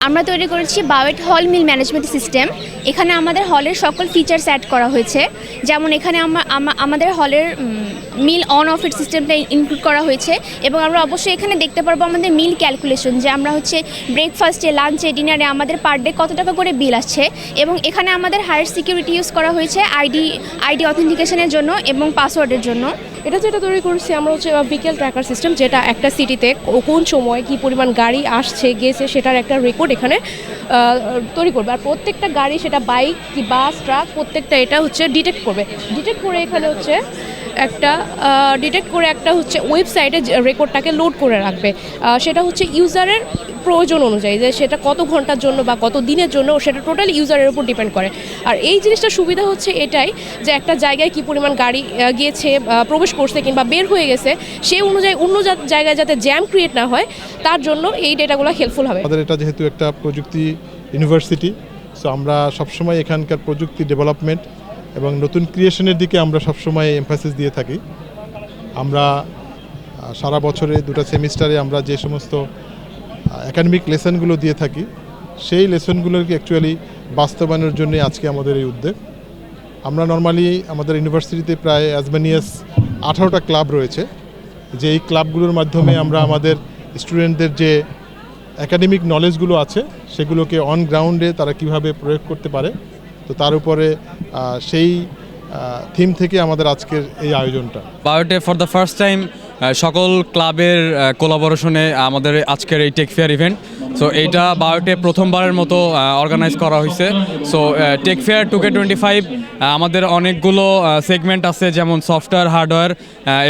আমরা তৈরি করেছি বাওয়েট হল মিল ম্যানেজমেন্ট সিস্টেম। এখানে আমাদের হলের সকল ফিচার্স অ্যাড করা হয়েছে। যেমন এখানে আমা- আমা- আমাদের হলের মিল অন অফের সিস্টেমটা ইনক্লুড করা হয়েছে এবং আমরা অবশ্যই এখানে দেখতে পারব আমাদের মিল ক্যালকুলেশন যে আমরা হচ্ছে ব্রেকফাস্টে লাঞ্চে ডিনারে আমাদের পার ডে কত টাকা করে বিল আসছে এবং এখানে আমাদের হায়ার সিকিউরিটি ইউজ করা হয়েছে আইডি আইডি অথেন্টিকেশনের জন্য এবং পাসওয়ার্ডের জন্য। এটা যেটা তৈরি করছি আমরা হচ্ছে বিকেল ট্র্যাকার সিস্টেম যেটা একটা সিটিতে কোন সময় কি পরিমাণ গাড়ি আসছে গেছে সেটার একটা রেকর্ড এখানে তৈরি করবে। আর প্রত্যেকটা গাড়ি সেটা বাইক কি বাস ট্রাক প্রত্যেকটা এটা হচ্ছে ডিটেক্ট করবে। ডিটেক্ট করে এখানে হচ্ছে একটা ডিটেক্ট করে একটা হচ্ছে ওয়েবসাইটে রেকর্ডটাকে লোড করে রাখবে। সেটা হচ্ছে ইউজারের প্রয়োজন অনুযায়ী যে সেটা কত ঘণ্টার জন্য বা কত দিনের জন্য সেটা টোটাল ইউজারের উপর ডিপেন্ড করে। আর এই জিনিসটা সুবিধা হচ্ছে এটাই যে একটা জায়গায় কি পরিমাণ গাড়ি গিয়েছে আহ, প্রবেশ করছে কিংবা বের হয়ে গেছে সেই অনুযায়ী অন্য জায়গায় যাতে জ্যাম ক্রিয়েট না হয়, তার জন্য এই ডেটাগুলো হেল্পফুল হবে। আমাদের এটা যেহেতু একটা প্রযুক্তি ইউনিভার্সিটি সো আমরা সবসময় এখানকার প্রযুক্তি ডেভেলপমেন্ট এবং নতুন ক্রিয়েশনের দিকে আমরা সবসময় এমফাসিস দিয়ে থাকি। আমরা সারা বছরে দুটো সেমিস্টারে আমরা যে সমস্ত একাডেমিক লেসনগুলো দিয়ে থাকি, সেই লেসনগুলোকে অ্যাকচুয়ালি বাস্তবায়নের জন্য আজকে আমাদের এই উদ্যোগ। আমরা নর্মালি আমাদের ইউনিভার্সিটিতে প্রায় অ্যাজমেনিয়াস আঠারোটা ক্লাব রয়েছে, যে এই ক্লাবগুলোর মাধ্যমে আমরা আমাদের স্টুডেন্টদের যে একাডেমিক নলেজগুলো আছে, সেগুলোকে অন গ্রাউন্ডে তারা কীভাবে প্রয়োগ করতে পারে, তো তার উপরে সেই থিম থেকে আমাদের আজকের এই আয়োজনটা। বায়োটে ফর দ্য ফার্স্ট টাইম সকল ক্লাবের কোলাবোরেশনে আমাদের আজকের এই টেক ফেয়ার ইভেন্ট সো এইটা বায়োটে প্রথমবারের মতো অর্গানাইজ করা হয়েছে so tech fair two K twenty five আমাদের অনেকগুলো সেগমেন্ট আছে, যেমন সফটওয়্যার হার্ডওয়্যার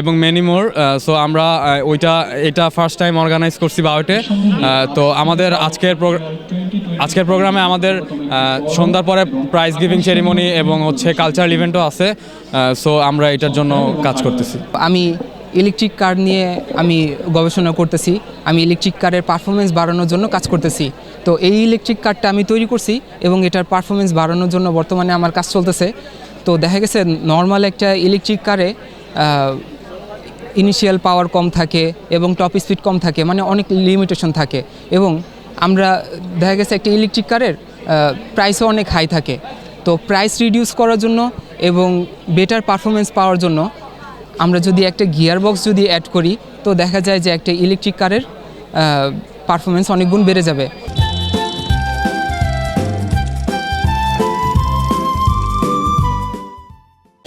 এবং মেনিমোর সো আমরা ওইটা, এটা ফার্স্ট টাইম অর্গানাইজ করছি বায়োটে। তো আমাদের আজকের আজকের প্রোগ্রামে আমাদের সন্ধ্যার পরে প্রাইজ গিভিং সেরিমনি এবং হচ্ছে কালচারাল ইভেন্টও আছে। সো আমরা এটার জন্য কাজ করতেছি। আমি ইলেকট্রিক কার নিয়ে আমি গবেষণা করতেছি। আমি ইলেকট্রিক কারের পারফরমেন্স বাড়ানোর জন্য কাজ করতেছি। তো এই ইলেকট্রিক কারটা আমি তৈরি করছি এবং এটার পারফরমেন্স বাড়ানোর জন্য বর্তমানে আমার কাজ চলতেছে। তো দেখা গেছে নর্মাল একটা ইলেকট্রিক কারে ইনিশিয়াল পাওয়ার কম থাকে এবং টপ স্পিড কম থাকে মানে অনেক লিমিটেশন থাকে। এবং আমরা, দেখা গেছে একটা ইলেকট্রিক কারের প্রাইসও অনেক হাই থাকে। তো প্রাইস রিডিউস করার জন্য এবং বেটার পারফরমেন্স পাওয়ার জন্য আমরা যদি একটা গিয়ার বক্স যদি অ্যাড করি, তো দেখা যায় যে একটা ইলেকট্রিক কারের পারফরমেন্স অনেক গুণ বেড়ে যাবে।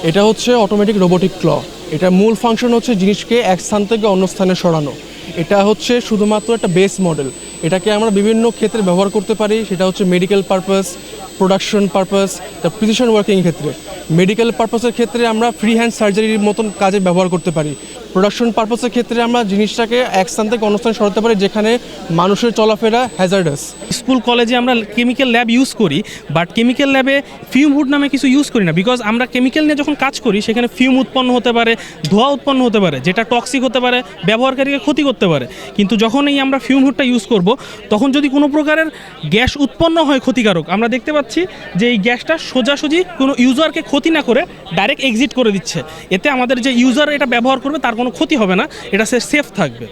এটা হচ্ছে অটোমেটিক রোবোটিক ক্ল এটা মূল ফাংশন হচ্ছে জিনিসকে এক স্থান থেকে অন্য স্থানে সরানো। এটা হচ্ছে শুধুমাত্র একটা বেস মডেল এটাকে আমরা বিভিন্ন ক্ষেত্রে ব্যবহার করতে পারি। সেটা হচ্ছে medical purpose production purpose precision working ক্ষেত্রে। মেডিকেল পারপাসের ক্ষেত্রে আমরা ফ্রি হ্যান্ড সার্জারির মতন কাজে ব্যবহার করতে পারি। প্রোডাকশন পারপাসের ক্ষেত্রে আমরা জিনিসটাকে এক স্থান থেকে অন্য স্থানে সরাতে পারি, যেখানে মানুষের চলাফেরা হ্যাজার্ডাস স্কুল, কলেজে আমরা কেমিক্যাল ল্যাব ইউজ করি বাট কেমিক্যাল ল্যাবে ফিউম হুড নামে কিছু ইউজ করি না বিকজ আমরা কেমিক্যাল নিয়ে যখন কাজ করি, সেখানে ফিউম উৎপন্ন হতে পারে, ধোঁয়া উৎপন্ন হতে পারে, যেটা টক্সিক হতে পারে, ব্যবহারকারীকে ক্ষতি করতে পারে। কিন্তু যখন এই আমরা ফিউম হুডটা ইউজ করব, তখন যদি কোনো প্রকারের গ্যাস উৎপন্ন হয় ক্ষতিকারক, আমরা দেখতে পাচ্ছি যে এই গ্যাসটা সোজাসুজি কোনো ইউজারকে ক্ষতি না করে ডাইরেক্ট এক্সিট করে দিচ্ছে। এতে আমাদের যে ইউজার এটা ব্যবহার করবে, তার কোনো ক্ষতি হবে না, এটা সে সেফ থাকবে।